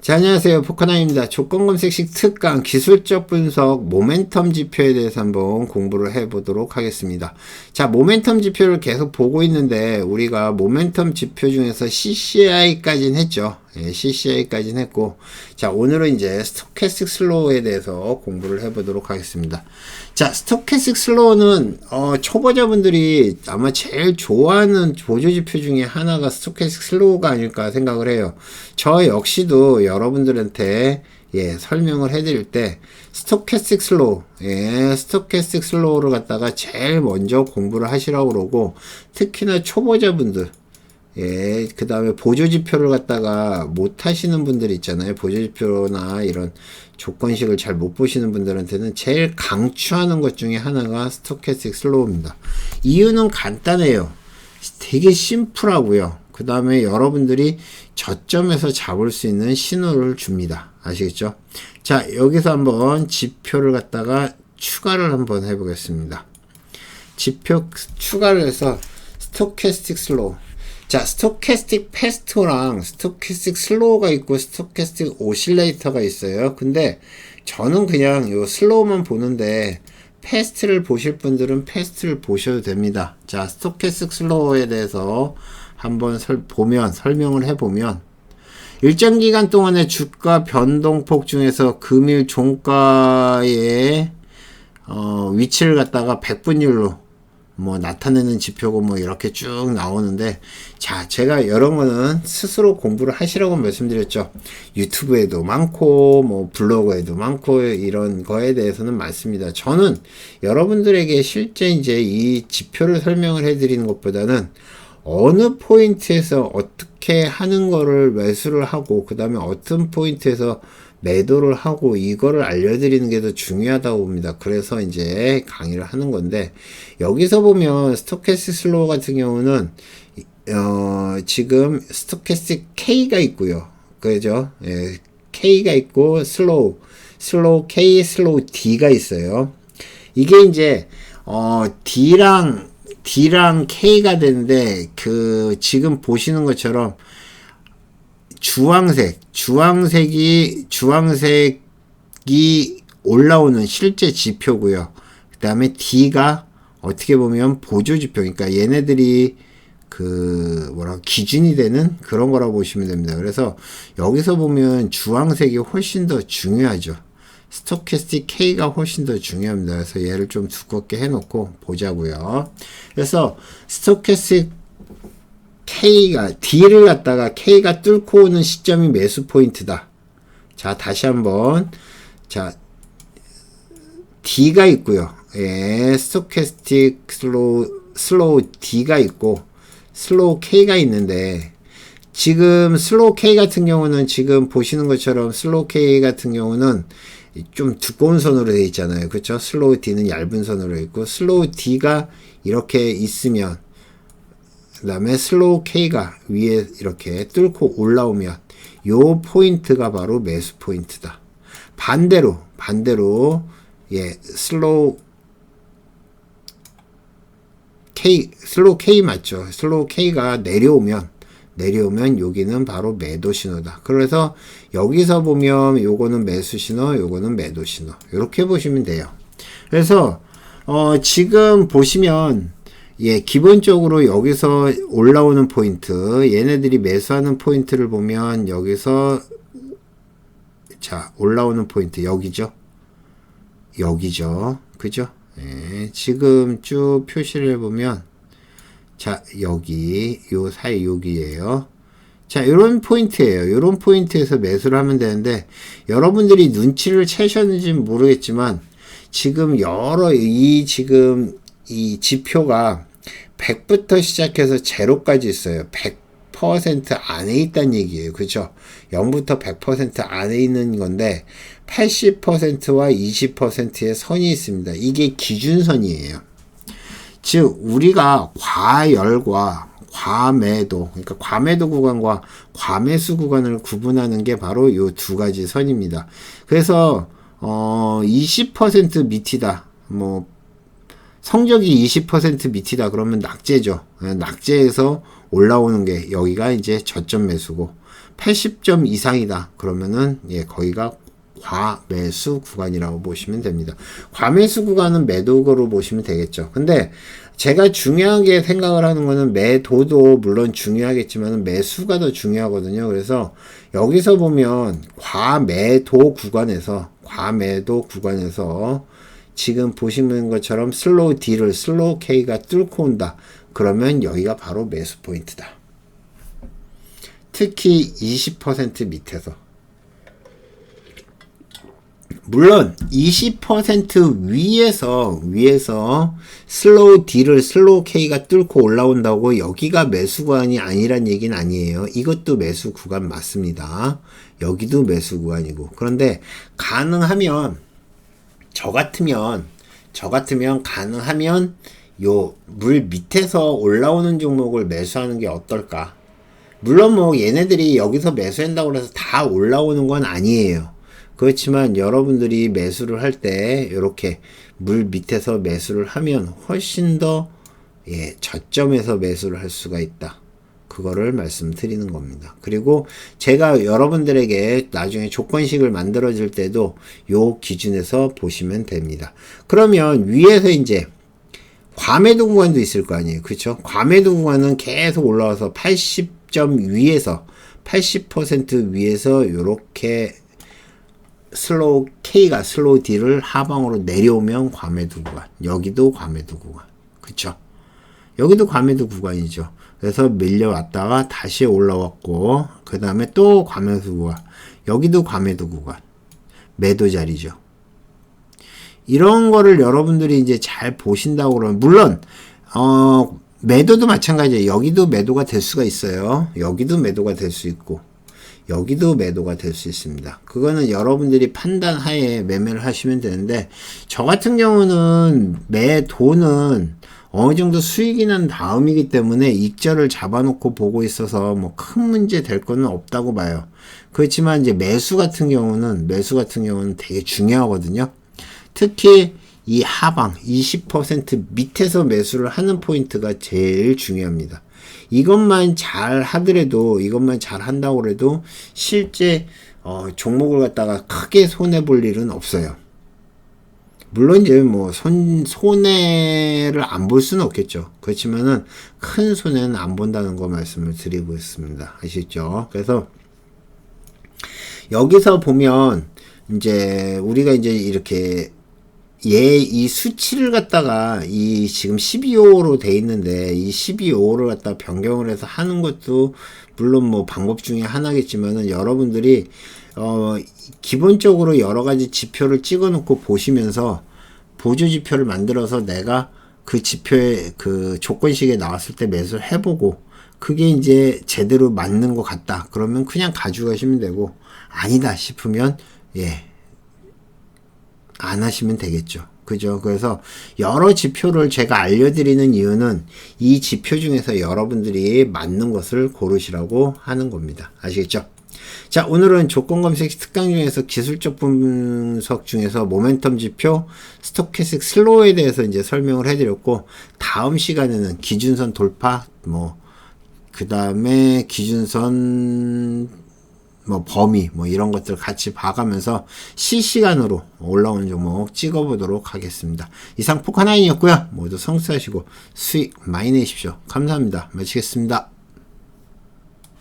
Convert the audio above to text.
자, 안녕하세요. 포커나입니다. 조건 검색식 특강 기술적 분석 모멘텀 지표에 대해서 한번 공부를 해보도록 하겠습니다. 자, 모멘텀 지표를 계속 보고 있는데 우리가 모멘텀 지표 중에서 CCI까지는 했죠. 예, CCI까지는 했고 자, 오늘은 이제 스토캐스틱 슬로우에 대해서 공부를 해보도록 하겠습니다. 자, 스토캐스틱 슬로우는 어, 초보자분들이 아마 제일 좋아하는 보조 지표 중에 하나가 스토캐스틱 슬로우가 아닐까 생각을 해요. 저 역시도 여러분들한테 예, 설명을 해드릴 때 스토캐스틱 슬로우, 예, 스토캐스틱 슬로우를 갖다가 제일 먼저 공부를 하시라고 그러고 특히나 초보자분들 예, 그 다음에 보조지표를 갖다가 못 하시는 분들 있잖아요. 보조지표나 이런 조건식을 잘 못 보시는 분들한테는 제일 강추하는 것 중에 하나가 스토캐스틱 슬로우입니다. 이유는 간단해요. 되게 심플하고요. 그 다음에 여러분들이 저점에서 잡을 수 있는 신호를 줍니다. 아시겠죠? 자, 여기서 한번 지표를 갖다가 추가를 한번 해보겠습니다. 지표 추가를 해서 스토캐스틱 슬로우 자, 스토캐스틱 패스트랑 스토캐스틱 슬로우가 있고 스토캐스틱 오실레이터가 있어요. 근데 저는 그냥 요 슬로우만 보는데 패스트를 보실 분들은 패스트를 보셔도 됩니다. 자, 스토캐스틱 슬로우에 대해서 한번 설, 보면 설명을 해보면 일정 기간 동안의 주가 변동폭 중에서 금일 종가의 어, 위치를 갖다가 백분율로 뭐 나타내는 지표고 뭐 이렇게 쭉 나오는데 자 제가 거는 스스로 공부를 하시라고 말씀드렸죠. 유튜브에도 많고 뭐 블로그에도 많고 이런 거에 대해서는 많습니다. 저는 여러분들에게 실제 이제 이 지표를 설명을 해 드리는 것보다는 어느 포인트에서 어떻게 하는 거를 매수를 하고 그 다음에 어떤 포인트에서 매도를 하고 이거를 알려드리는 게 더 중요하다고 봅니다. 그래서 이제 강의를 하는 건데 여기서 보면 스토캐스틱 슬로우 같은 경우는 어, 지금 스토캐스틱 K가 있고요. 그죠? 예, K가 있고 슬로우, 슬로우 K, 슬로우 D가 있어요. 이게 이제 어, D랑 D랑 K가 되는데 그 지금 보시는 것처럼 주황색, 주황색이, 주황색이 올라오는 실제 지표고요. 그 다음에 D가 어떻게 보면 보조 지표, 그러니까 얘네들이 그, 뭐라, 기준이 되는 그런 거라고 보시면 됩니다. 그래서 여기서 보면 주황색이 훨씬 더 중요하죠. 스토캐스틱 K가 훨씬 더 중요합니다. 그래서 얘를 좀 두껍게 해놓고 보자고요. 그래서 스토캐스틱 K가 D를 갖다가 K가 뚫고 오는 시점이 매수 포인트다. 자, 다시 한번 자 D가 있고요. 예, 스토캐스틱 슬로우 슬로우 D가 있고 슬로우 K가 있는데 지금 슬로우 K 같은 경우는 지금 보시는 것처럼 슬로우 K 같은 경우는 좀 두꺼운 선으로 되어 있잖아요. 그렇죠? 슬로우 D는 얇은 선으로 있고 슬로우 D가 이렇게 있으면 그 다음에 슬로우 K가 위에 이렇게 뚫고 올라오면 요 포인트가 바로 매수 포인트다. 반대로 반대로 예 슬로우 K 슬로우 K 맞죠? 슬로우 K가 내려오면 내려오면 여기는 바로 매도 신호다. 그래서 여기서 보면 요거는 매수 신호, 요거는 매도 신호. 이렇게 보시면 돼요. 그래서 어 지금 보시면 예, 기본적으로 여기서 올라오는 포인트, 얘네들이 매수하는 포인트를 보면 여기서 자, 올라오는 포인트 여기죠. 여기죠. 그죠? 예, 지금 쭉 표시를 해보면 자, 여기 요 사이 여기에요. 자, 이런 포인트예요. 이런 포인트에서 매수를 하면 되는데 여러분들이 눈치를 채셨는지는 모르겠지만 지금 여러 이 지금 이 지표가 100부터 시작해서 제로까지 있어요. 100% 안에 있다는 얘기예요. 그죠? 0부터 100% 안에 있는 건데 80%와 20%의 선이 있습니다. 이게 기준선이에요. 즉 우리가 과열과 과매도 그러니까 과매도 구간과 과매수 구간을 구분하는 게 바로 요 두 가지 선입니다. 그래서 어 20% 밑이다. 뭐 성적이 20% 밑이다 그러면 낙제죠. 예, 낙제에서 올라오는 게 여기가 이제 저점 매수고 80점 이상이다. 그러면은 예, 거기가 과매수 구간이라고 보시면 됩니다. 과매수 구간은 매도로 보시면 되겠죠. 근데 제가 중요하게 생각을 하는 거는 매도도 물론 중요하겠지만 매수가 더 중요하거든요. 그래서 여기서 보면 과매도 구간에서 과매도 구간에서 지금 보시는 것처럼 슬로우 D를 슬로우 K가 뚫고 온다. 그러면 여기가 바로 매수 포인트다. 특히 20% 밑에서 물론 20% 위에서 위에서 슬로우 D를 슬로우 K가 뚫고 올라온다고 여기가 매수 구간이 아니란 얘기는 아니에요. 이것도 매수 구간 맞습니다. 여기도 매수 구간이고. 그런데 가능하면 저 같으면 저 같으면 가능하면 요 물 밑에서 올라오는 종목을 매수하는 게 어떨까? 물론 뭐 얘네들이 여기서 매수한다고 해서 다 올라오는 건 아니에요. 그렇지만 여러분들이 매수를 할 때 이렇게 물 밑에서 매수를 하면 훨씬 더 예, 저점에서 매수를 할 수가 있다. 그거를 말씀드리는 겁니다. 그리고 제가 여러분들에게 나중에 조건식을 만들어 줄 때도 요 기준에서 보시면 됩니다. 그러면 위에서 이제 과매도 구간도 있을 거 아니에요. 그렇죠? 과매도 구간은 계속 올라와서 80점 위에서 80% 위에서 요렇게 슬로우 K가 슬로우 D를 하방으로 내려오면 과매도 구간. 여기도 과매도 구간. 그쵸? 여기도 과매도 구간이죠. 그래서 밀려왔다가 다시 올라왔고, 그 다음에 또 과매도 구간. 여기도 과매도 구간. 매도 자리죠. 이런 거를 여러분들이 이제 잘 보신다고 그러면, 물론, 어, 매도도 마찬가지예요. 여기도 매도가 될 수가 있어요. 여기도 매도가 될 수 있고. 여기도 매도가 될 수 있습니다. 그거는 여러분들이 판단 하에 매매를 하시면 되는데 저 같은 경우는 매도는 어느 정도 수익이 난 다음이기 때문에 익절을 잡아놓고 보고 있어서 뭐 큰 문제 될 거는 없다고 봐요. 그렇지만 이제 매수 같은 경우는 매수 같은 경우는 되게 중요하거든요. 특히 이 하방 20% 밑에서 매수를 하는 포인트가 제일 중요합니다. 이것만 잘 하더라도 이것만 잘 한다고 해도 실제 어, 종목을 갖다가 크게 손해 볼 일은 없어요. 물론 이제 뭐 손, 손해를 안 볼 수는 없겠죠. 그렇지만은 큰 손해는 안 본다는 거 말씀을 드리고 있습니다. 아시죠? 그래서 여기서 보면 이제 우리가 이제 이렇게 얘 이 수치를 갖다가 이 지금 12호로 돼 있는데 이 12호를 갖다 변경을 해서 하는 것도 물론 뭐 방법 중에 하나겠지만은 여러분들이 어 기본적으로 여러 가지 지표를 찍어 놓고 보시면서 보조 지표를 만들어서 내가 그 지표의 그 조건식에 나왔을 때 매수를 해보고 그게 이제 제대로 맞는 것 같다. 그러면 그냥 가져가시면 되고 아니다 싶으면 예. 안 하시면 되겠죠. 그죠? 그래서 여러 지표를 제가 알려드리는 이유는 이 지표 중에서 여러분들이 맞는 것을 고르시라고 하는 겁니다. 아시겠죠? 자, 오늘은 조건 검색 특강 중에서 기술적 분석 중에서 모멘텀 지표, 스토캐스틱 슬로우에 대해서 이제 설명을 해드렸고, 다음 시간에는 기준선 돌파, 뭐, 그 다음에 기준선 뭐 범위 뭐 이런 것들 같이 봐가면서 실시간으로 올라오는 종목 찍어보도록 하겠습니다. 이상 포카나인이었고요. 모두 성수하시고 수익 많이 내십시오. 감사합니다. 마치겠습니다.